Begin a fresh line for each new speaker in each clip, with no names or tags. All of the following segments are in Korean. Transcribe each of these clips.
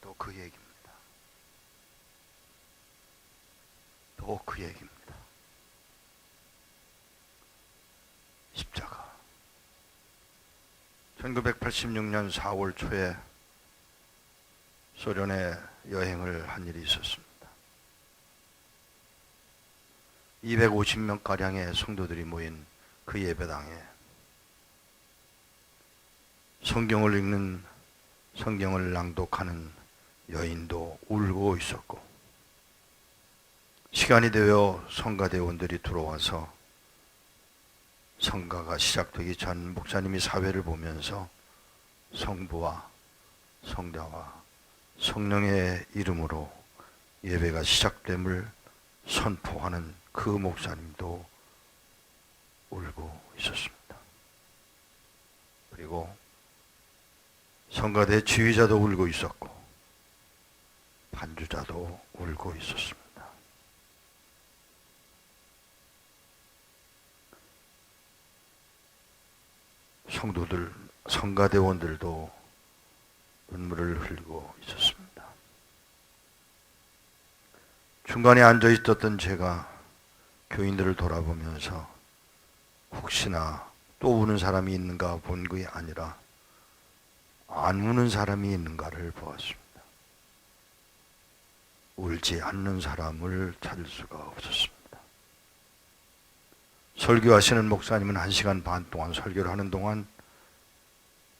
또 그 얘기입니다. 또 그 얘기입니다. 십자가. 1986년 4월 초에 소련에 여행을 한 일이 있었습니다. 250명 가량의 성도들이 모인 그 예배당에 성경을 읽는 성경을 낭독하는 여인도 울고 있었고 시간이 되어 성가대원들이 들어와서 성가가 시작되기 전 목사님이 사회를 보면서 성부와 성자와 성령의 이름으로 예배가 시작됨을 선포하는 그 목사님도 울고 있었습니다. 그리고 성가대 지휘자도 울고 있었고 반주자도 울고 있었습니다. 성도들, 성가대원들도 눈물을 흘리고 있었습니다. 중간에 앉아 있었던 제가 교인들을 돌아보면서 혹시나 또 우는 사람이 있는가 본 게 아니라 안 우는 사람이 있는가를 보았습니다. 울지 않는 사람을 찾을 수가 없었습니다. 설교하시는 목사님은 한 시간 반 동안 설교를 하는 동안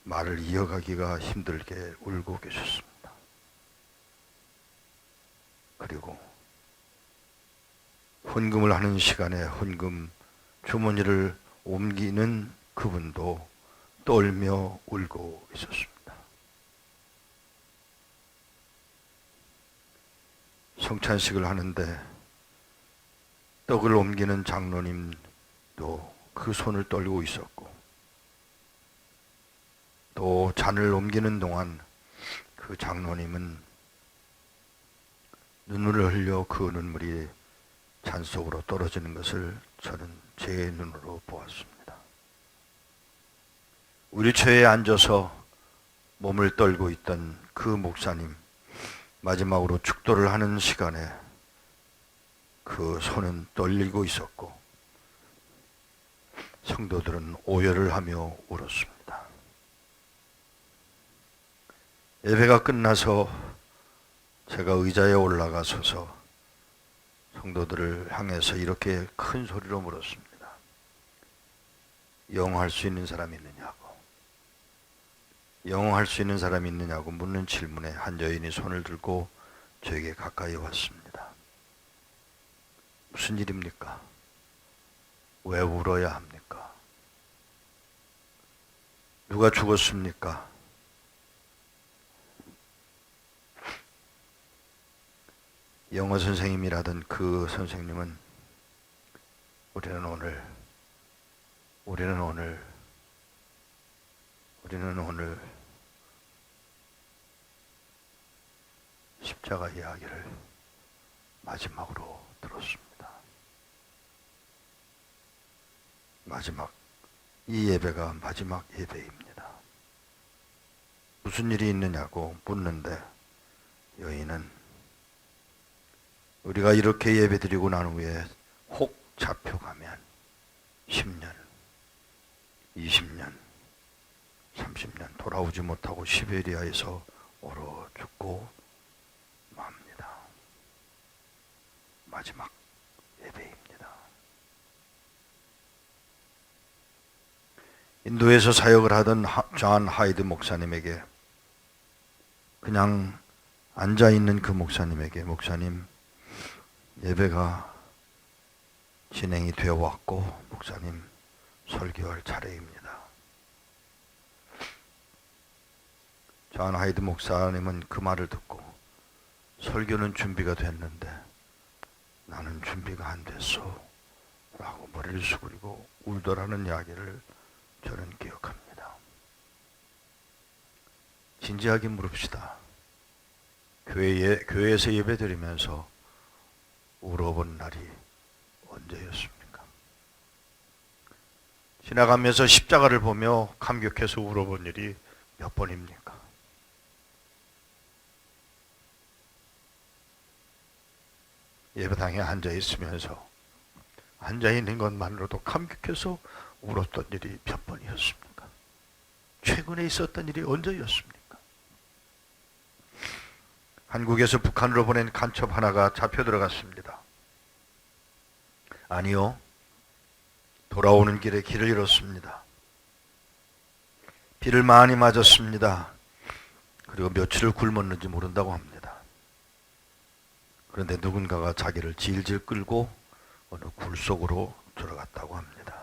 말을 이어가기가 힘들게 울고 계셨습니다. 그리고 헌금을 하는 시간에 헌금 주머니를 옮기는 그분도 떨며 울고 있었습니다. 성찬식을 하는데 떡을 옮기는 장로님도 그 손을 떨고 있었고 또 잔을 옮기는 동안 그 장로님은 눈물을 흘려 그 눈물이 잔 속으로 떨어지는 것을 저는 제 눈으로 보았습니다. 우리처에 앉아서 몸을 떨고 있던 그 목사님 마지막으로 축도를 하는 시간에 그 손은 떨리고 있었고 성도들은 오열을 하며 울었습니다. 예배가 끝나서 제가 의자에 올라가 서서 성도들을 향해서 이렇게 큰 소리로 물었습니다. 영어할 수 있는 사람이 있느냐고. 영어할 수 있는 사람이 있느냐고 묻는 질문에 한 여인이 손을 들고 저에게 가까이 왔습니다. 무슨 일입니까? 왜 울어야 합니까? 누가 죽었습니까? 영어 선생님이라던 그 선생님은 우리는 오늘 우리는 오늘 우리는 오늘 십자가 이야기를 마지막으로 들었습니다. 마지막 이 예배가 마지막 예배입니다. 무슨 일이 있느냐고 묻는데 여인은 우리가 이렇게 예배드리고 난 후에 혹 잡혀가면 10년, 20년, 30년 돌아오지 못하고 시베리아에서 얼어 죽고 맙니다. 마지막 예배입니다. 인도에서 사역을 하던 하- 존 하이드 목사님에게 그냥 앉아 있는 그 목사님에게 목사님 예배가 진행이 되어 왔고 목사님 설교할 차례입니다. 존 하이드 목사님은 그 말을 듣고 설교는 준비가 됐는데 나는 준비가 안 됐어 라고 머리를 숙이고 울더라는 이야기를 저는 기억합니다. 진지하게 물읍시다. 교회에, 교회에서 예배 드리면서 울어본 날이 언제였습니까? 지나가면서 십자가를 보며 감격해서 울어본 일이 몇 번입니까? 예배당에 앉아 있으면서 앉아 있는 것만으로도 감격해서 울었던 일이 몇 번이었습니까? 최근에 있었던 일이 언제였습니까? 한국에서 북한으로 보낸 간첩 하나가 잡혀 들어갔습니다. 아니요. 돌아오는 길에 길을 잃었습니다. 비를 많이 맞았습니다. 그리고 며칠을 굶었는지 모른다고 합니다. 그런데 누군가가 자기를 질질 끌고 어느 굴 속으로 들어갔다고 합니다.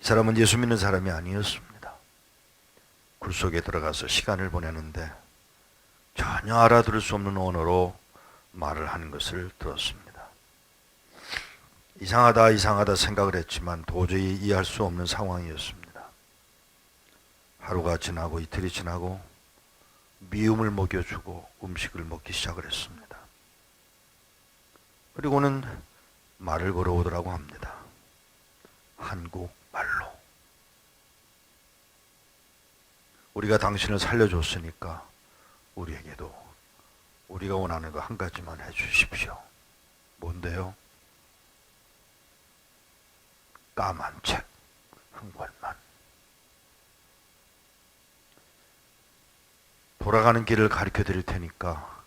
이 사람은 예수 믿는 사람이 아니었습니다. 굴 속에 들어가서 시간을 보내는데 전혀 알아들을 수 없는 언어로 말을 하는 것을 들었습니다. 이상하다, 이상하다 생각을 했지만 도저히 이해할 수 없는 상황이었습니다. 하루가 지나고 이틀이 지나고 미움을 먹여주고 음식을 먹기 시작을 했습니다. 그리고는 말을 걸어오더라고 합니다. 한국 말로. 우리가 당신을 살려줬으니까 우리에게도 우리가 원하는 거 한 가지만 해주십시오. 뭔데요? 까만 책 한 권만. 돌아가는 길을 가르쳐 드릴 테니까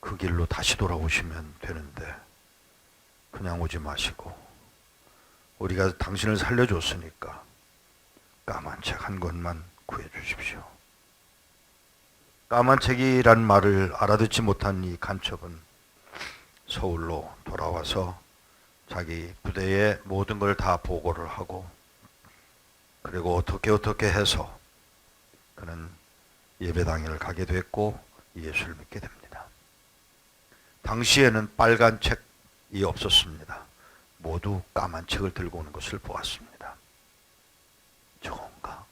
그 길로 다시 돌아오시면 되는데 그냥 오지 마시고 우리가 당신을 살려줬으니까 까만 책 한 권만 구해 주십시오. 까만 책이란 말을 알아듣지 못한 이 간첩은 서울로 돌아와서 자기 부대에 모든 걸 다 보고를 하고 그리고 어떻게 어떻게 해서 그는 예배당을 가게 됐고 예수를 믿게 됩니다. 당시에는 빨간 책이 없었습니다. 모두 까만 책을 들고 오는 것을 보았습니다. 저건가?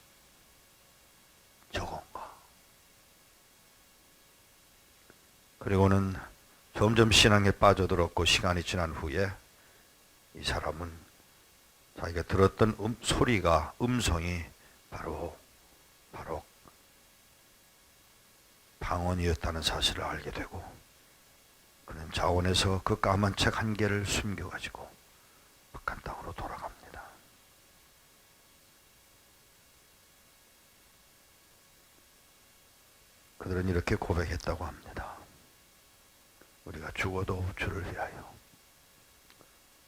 저건가? 그리고는 점점 신앙에 빠져들었고 시간이 지난 후에 이 사람은 자기가 들었던 음, 소리가 음성이 바로 바로 방언이었다는 사실을 알게 되고 그는 자원에서 그 까만 책 한 개를 숨겨가지고 북한 땅으로 돌아갑니다. 그들은 이렇게 고백했다고 합니다. 우리가 죽어도 주를 위하여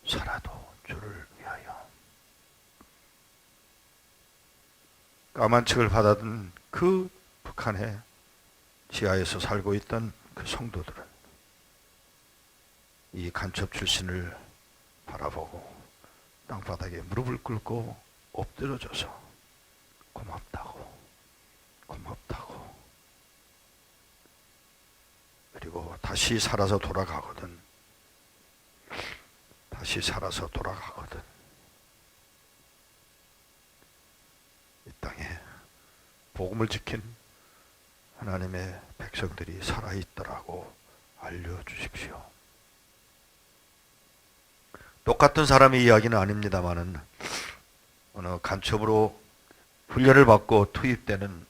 살아도 주를 위하여 까만 책을 받아든 그 북한의 지하에서 살고 있던 그 성도들은 이 간첩 출신을 바라보고 땅바닥에 무릎을 꿇고 엎드려져서 고맙다고 고맙다고. 그리고 다시 살아서 돌아가거든. 다시 살아서 돌아가거든. 이 땅에 복음을 지킨 하나님의 백성들이 살아있더라고 알려주십시오. 똑같은 사람의 이야기는 아닙니다만은 어느 간첩으로 훈련을 받고 투입되는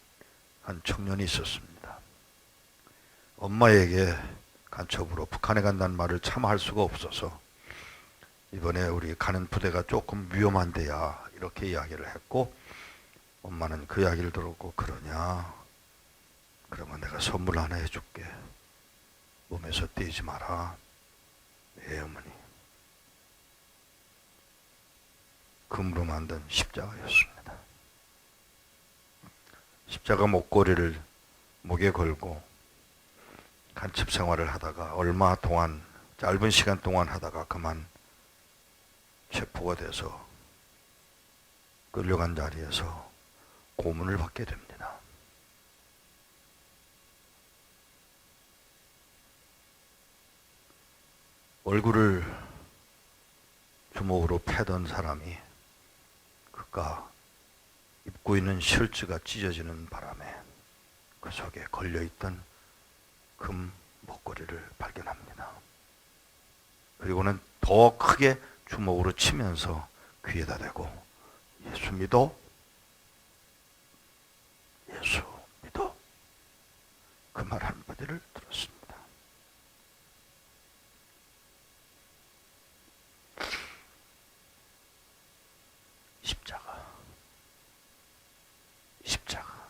한 청년이 있었습니다. 엄마에게 간첩으로 북한에 간다는 말을 참 할 수가 없어서 이번에 우리 가는 부대가 조금 위험한데야 이렇게 이야기를 했고 엄마는 그 이야기를 들었고 그러냐 그러면 내가 선물 하나 해줄게. 몸에서 떼지 마라. 예, 어머니. 금으로 만든 십자가였습니다. 십자가 목걸이를 목에 걸고 간첩 생활을 하다가 얼마 동안 짧은 시간 동안 하다가 그만 체포가 돼서 끌려간 자리에서 고문을 받게 됩니다. 얼굴을 주먹으로 패던 사람이 그가 입고 있는 셔츠가 찢어지는 바람에 그 속에 걸려있던 금 목걸이를 발견합니다. 그리고는 더 크게 주먹으로 치면서 귀에다 대고 예수 믿어? 예수 믿어? 그 말 한마디를 들었습니다. 십자가. 십자가.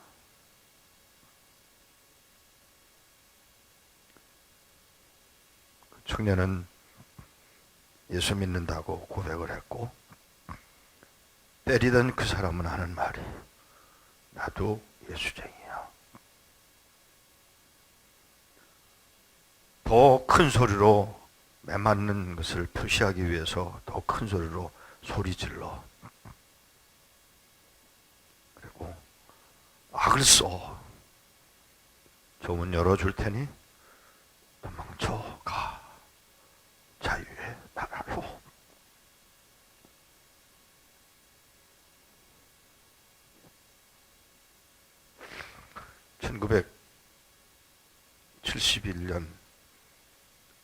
청년은 예수 믿는다고 고백을 했고 때리던 그 사람은 하는 말이 나도 예수쟁이야. 더 큰 소리로 매맞는 것을 표시하기 위해서 더 큰 소리로 소리 질러. 그리고 악을 써. 조문 열어줄 테니 도망쳐 가. 자유의 나라로. (1971년)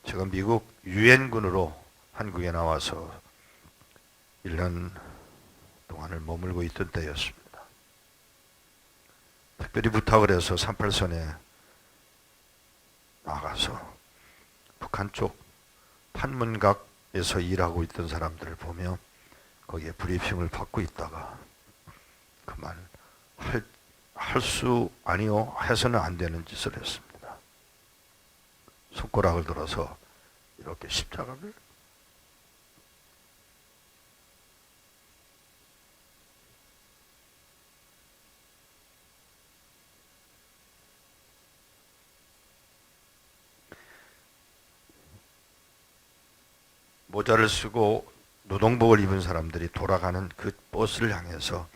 제가 미국 유엔군으로 한국에 나와서 1년 동안을 머물고 있던 때였습니다. 특별히 부탁을 해서 38선에 나가서 북한 쪽 판문각에서 일하고 있던 사람들을 보며 거기에 브리핑을 받고 있다가 그만 할, 할수 아니요 해서는 안 되는 짓을 했습니다. 손가락을 들어서 이렇게 십자가를 모자를 쓰고 노동복을 입은 사람들이 돌아가는 그 버스를 향해서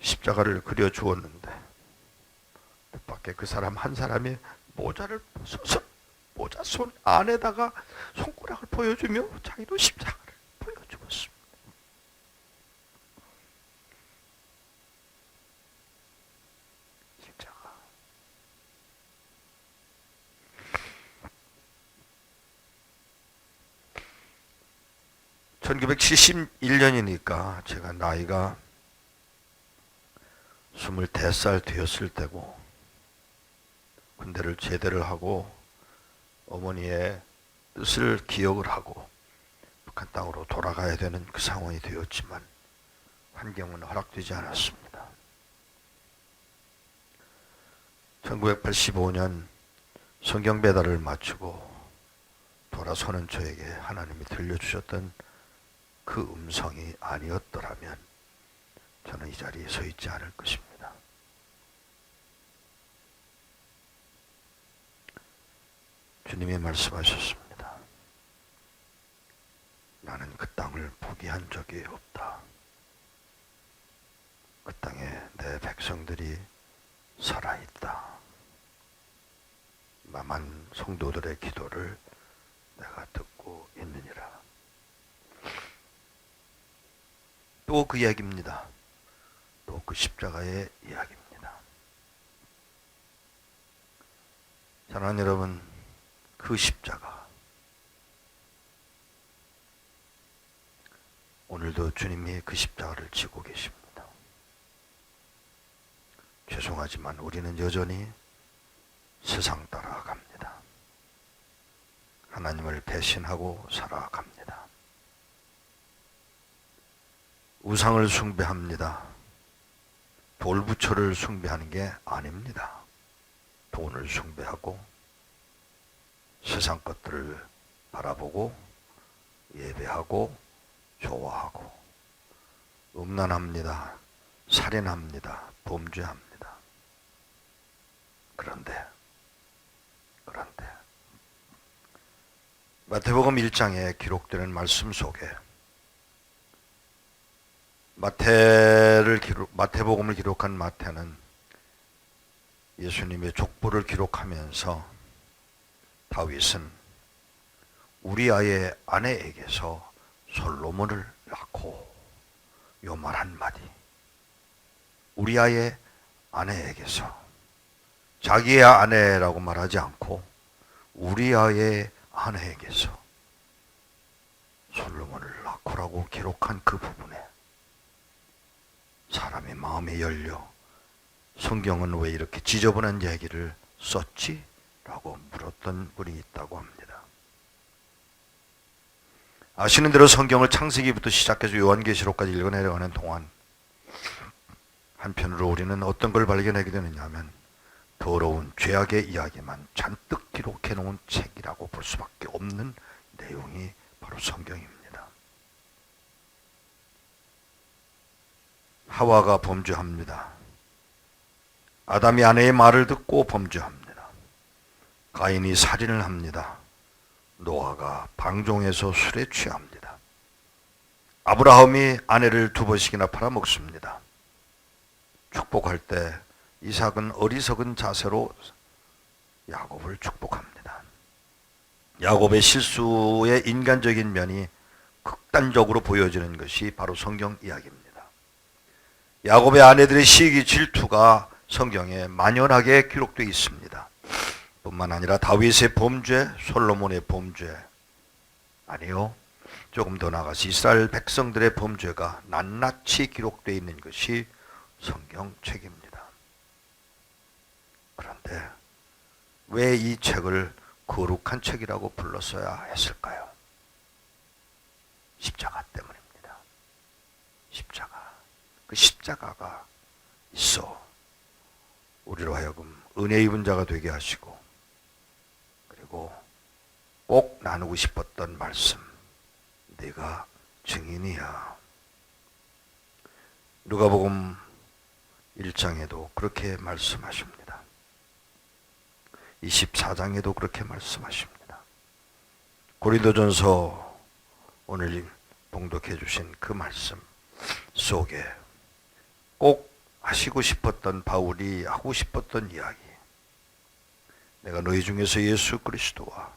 십자가를 그려 주었는데 뜻밖의 그 사람 한 사람이 모자를 모자 손 안에다가 손가락을 보여주며 자기도 십자가를 보여주었습니다. 십자가. (1971년이니까) 제가 나이가 스물대살 되었을 때고 군대를 제대를 하고 어머니의 뜻을 기억을 하고 북한 땅으로 돌아가야 되는 그 상황이 되었지만 환경은 허락되지 않았습니다. 1985년 성경 배달을 마치고 돌아서는 저에게 하나님이 들려주셨던 그 음성이 아니었더라면 저는 이 자리에 서 있지 않을 것입니다. 주님이 말씀하셨습니다. 나는 그 땅을 포기한 적이 없다. 그 땅에 내 백성들이 살아있다. 마만 성도들의 기도를 내가 듣고 있느니라. 또 그 이야기입니다. 또 그 십자가의 이야기입니다. 사랑하는 여러분, 그 십자가 오늘도 주님이 그 십자가를 지고 계십니다. 죄송하지만 우리는 여전히 세상 따라갑니다. 하나님을 배신하고 살아갑니다. 우상을 숭배합니다. 돌부처를 숭배하는 게 아닙니다. 돈을 숭배하고 세상 것들을 바라보고 예배하고 좋아하고 음란합니다. 살인합니다. 범죄합니다. 그런데 그런데 마태복음 1장에 기록되는 말씀 속에 마태를 기록 마태복음을 기록한 마태는 예수님의 족보를 기록하면서 다윗은 우리 아의 아내에게서 솔로몬을 낳고 요 말 한마디 우리 아의 아내에게서 자기의 아내라고 말하지 않고 우리 아의 아내에게서 솔로몬을 낳고라고 기록한 그 부분에 사람의 마음이 열려 성경은 왜 이렇게 지저분한 얘기를 썼지? 라고 물었던 분이 있다고 합니다. 아시는 대로 성경을 창세기부터 시작해서 요한계시록까지 읽어 내려가는 동안 한편으로 우리는 어떤 걸 발견하게 되느냐 하면 더러운 죄악의 이야기만 잔뜩 기록해 놓은 책이라고 볼 수밖에 없는 내용이 바로 성경입니다. 하와가 범죄합니다. 아담이 아내의 말을 듣고 범죄합니다. 가인이 살인을 합니다. 노아가 방종해서 술에 취합니다. 아브라함이 아내를 두 번씩이나 팔아먹습니다. 축복할 때 이삭은 어리석은 자세로 야곱을 축복합니다. 야곱의 실수의 인간적인 면이 극단적으로 보여지는 것이 바로 성경 이야기입니다. 야곱의 아내들의 시기 질투가 성경에 만연하게 기록되어 있습니다. 뿐만 아니라 다윗의 범죄, 솔로몬의 범죄 아니요. 조금 더 나아가서 이스라엘 백성들의 범죄가 낱낱이 기록되어 있는 것이 성경책입니다. 그런데 왜 이 책을 거룩한 책이라고 불렀어야 했을까요? 십자가 때문입니다. 십자가. 그 십자가가 있어 우리로 하여금 은혜 입은 자가 되게 하시고 그리고 꼭 나누고 싶었던 말씀 내가 증인이야. 누가복음 1장에도 그렇게 말씀하십니다. 24장에도 그렇게 말씀하십니다. 고린도전서 오늘 봉독해 주신 그 말씀 속에 꼭 하시고 싶었던 바울이 하고 싶었던 이야기. 내가 너희 중에서 예수 그리스도와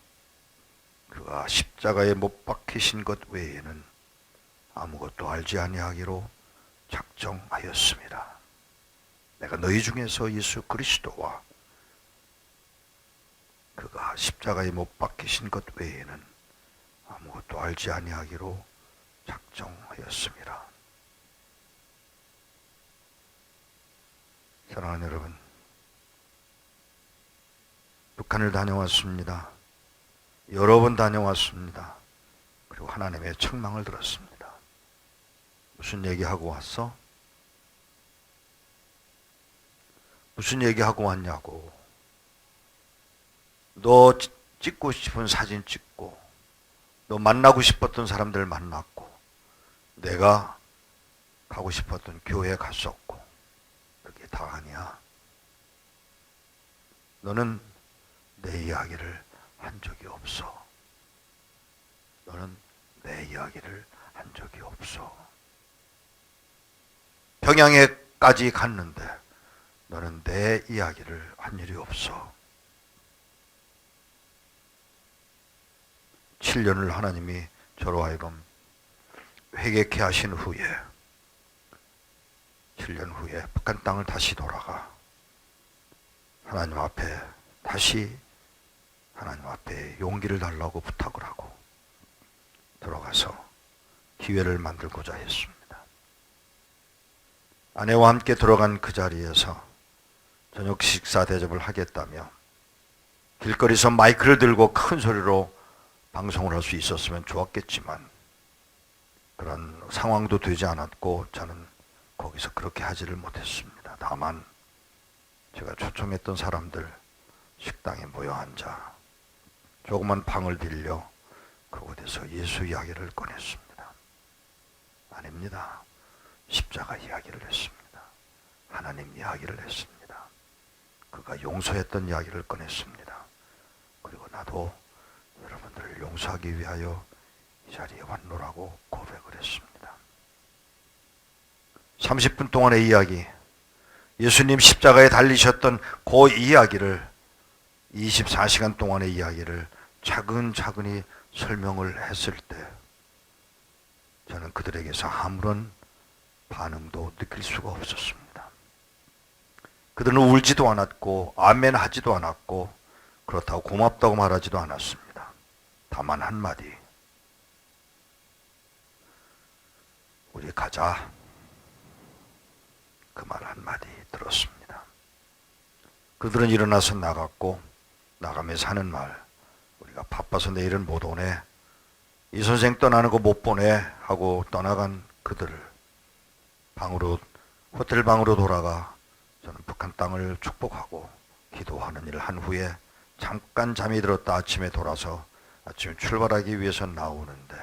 그가 십자가에 못 박히신 것 외에는 아무것도 알지 아니하기로 작정하였습니다. 내가 너희 중에서 예수 그리스도와 그가 십자가에 못 박히신 것 외에는 아무것도 알지 아니하기로 작정하였습니다. 사랑하는 여러분, 북한을 다녀왔습니다. 여러 번 다녀왔습니다. 그리고 하나님의 책망을 들었습니다. 무슨 얘기하고 왔어? 무슨 얘기하고 왔냐고. 너 찍- 찍고 싶은 사진 찍고, 너 만나고 싶었던 사람들 만났고, 내가 가고 싶었던 교회 갔었고, 다 아니야. 너는 내 이야기를 한 적이 없어. 너는 내 이야기를 한 적이 없어. 평양에까지 갔는데 너는 내 이야기를 한 일이 없어. 7년을 하나님이 저로 하여금 회개케 하신 후에 7년 후에 북한 땅을 다시 돌아가 하나님 앞에 다시 하나님 앞에 용기를 달라고 부탁을 하고 들어가서 기회를 만들고자 했습니다. 아내와 함께 들어간 그 자리에서 저녁 식사 대접을 하겠다며 길거리에서 마이크를 들고 큰 소리로 방송을 할 수 있었으면 좋았겠지만 그런 상황도 되지 않았고 저는 거기서 그렇게 하지를 못했습니다. 다만 제가 초청했던 사람들 식당에 모여 앉아 조그만 방을 빌려 그곳에서 예수 이야기를 꺼냈습니다. 아닙니다. 십자가 이야기를 했습니다. 하나님 이야기를 했습니다. 그가 용서했던 이야기를 꺼냈습니다. 그리고 나도 여러분들을 용서하기 위하여 이 자리에 왔노라고 고백을 했습니다. 30분 동안의 이야기, 예수님 십자가에 달리셨던 그 이야기를 24시간 동안의 이야기를 차근차근히 설명을 했을 때 저는 그들에게서 아무런 반응도 느낄 수가 없었습니다. 그들은 울지도 않았고 아멘 하지도 않았고 그렇다고 고맙다고 말하지도 않았습니다. 다만 한마디 우리 가자 그 말 한마디 들었습니다. 그들은 일어나서 나갔고 나가면서 하는 말 우리가 바빠서 내일은 못 오네 이 선생 떠나는 거 못 보내 하고 떠나간 그들을 방으로 호텔 방으로 돌아가 저는 북한 땅을 축복하고 기도하는 일을 한 후에 잠깐 잠이 들었다 아침에 돌아서 아침에 출발하기 위해서 나오는데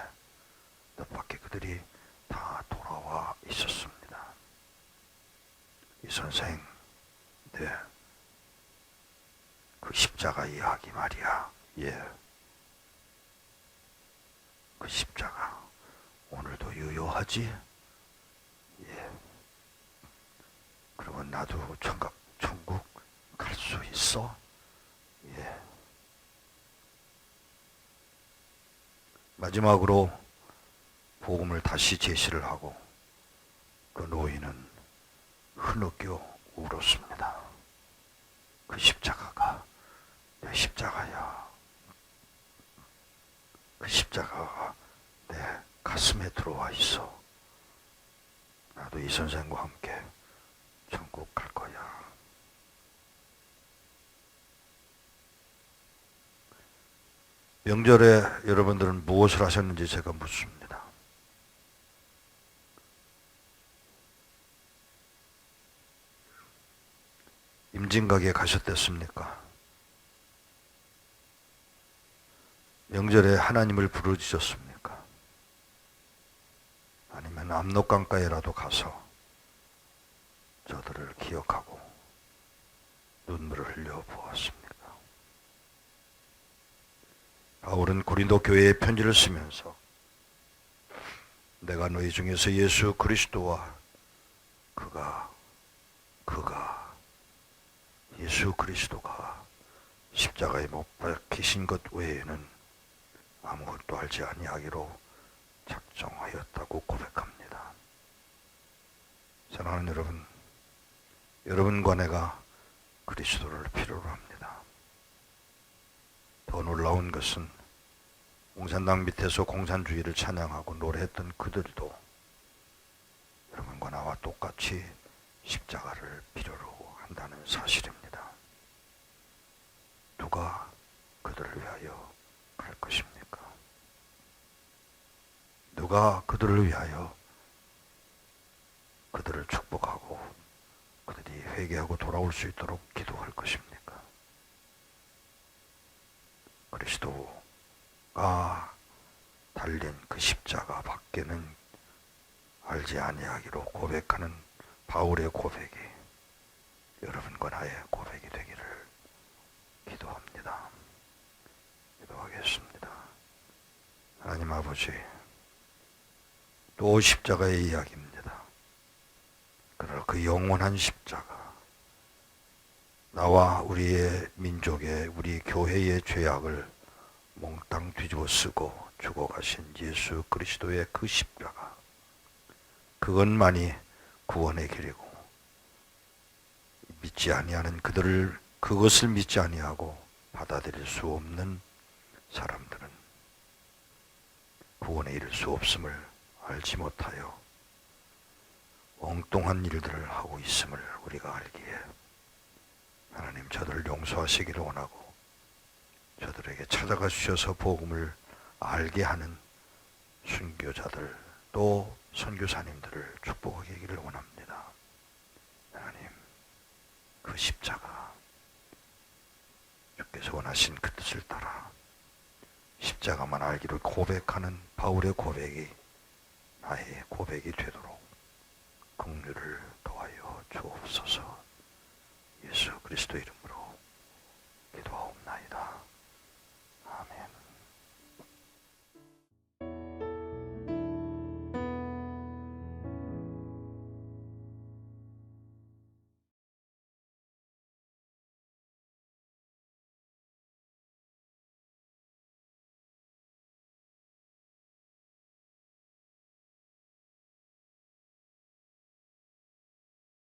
뜻밖의 그들이 다 돌아와 있었습니다. 이 선생, 네. 그 십자가 이야기 말이야. 예. 그 십자가 오늘도 유효하지? 예. 그러면 나도 천각, 천국 갈 수 있어? 예. 마지막으로 복음을 다시 제시를 하고 그 노인은 흐느껴 울었습니다. 그 십자가가 내 십자가야. 그 십자가가 내 가슴에 들어와 있어. 나도 이 선생과 함께 천국 갈 거야. 명절에 여러분들은 무엇을 하셨는지 제가 묻습니다. 임진각에 가셨댔습니까? 명절에 하나님을 부르짖었습니까? 아니면 압록강가에라도 가서 저들을 기억하고 눈물을 흘려 보았습니까? 바울은 고린도 교회에 편지를 쓰면서 내가 너희 중에서 예수 그리스도와 그가 그가 예수 그리스도가 십자가에 못 박히신 것 외에는 아무것도 알지 아니하기로 작정하였다고 고백합니다. 사랑하는 여러분, 여러분과 내가 그리스도를 필요로 합니다. 더 놀라운 것은 공산당 밑에서 공산주의를 찬양하고 노래했던 그들도 여러분과 나와 똑같이 십자가를 필요로 한다는 사실입니다. 누가 그들을 위하여 갈 것입니까? 누가 그들을 위하여 그들을 축복하고 그들이 회개하고 돌아올 수 있도록 기도할 것입니까? 그리스도가 달린 그 십자가 밖에는 알지 아니하기로 고백하는 바울의 고백이 여러분과 나의 고백이 되기를 기도합니다. 기도하겠습니다. 하나님 아버지, 또 십자가의 이야기입니다. 그러나 그 영원한 십자가, 나와 우리의 민족의, 우리 교회의 죄악을 몽땅 뒤집어 쓰고 죽어가신 예수 그리스도의 그 십자가, 그것만이 구원의 길이고, 믿지 아니하는 그들을 그것을 믿지 아니하고 받아들일 수 없는 사람들은 구원에 이를 수 없음을 알지 못하여 엉뚱한 일들을 하고 있음을 우리가 알기에 하나님 저들을 용서하시기를 원하고 저들에게 찾아가 주셔서 복음을 알게 하는 순교자들 또 선교사님들을 축복하기를 원합니다. 하나님 그 십자가 하나님께서 원하신 그 뜻을 따라 십자가만 알기를 고백하는 바울의 고백이 나의 고백이 되도록 긍휼을 더하여 주옵소서. 예수 그리스도 이름으로 기도하옵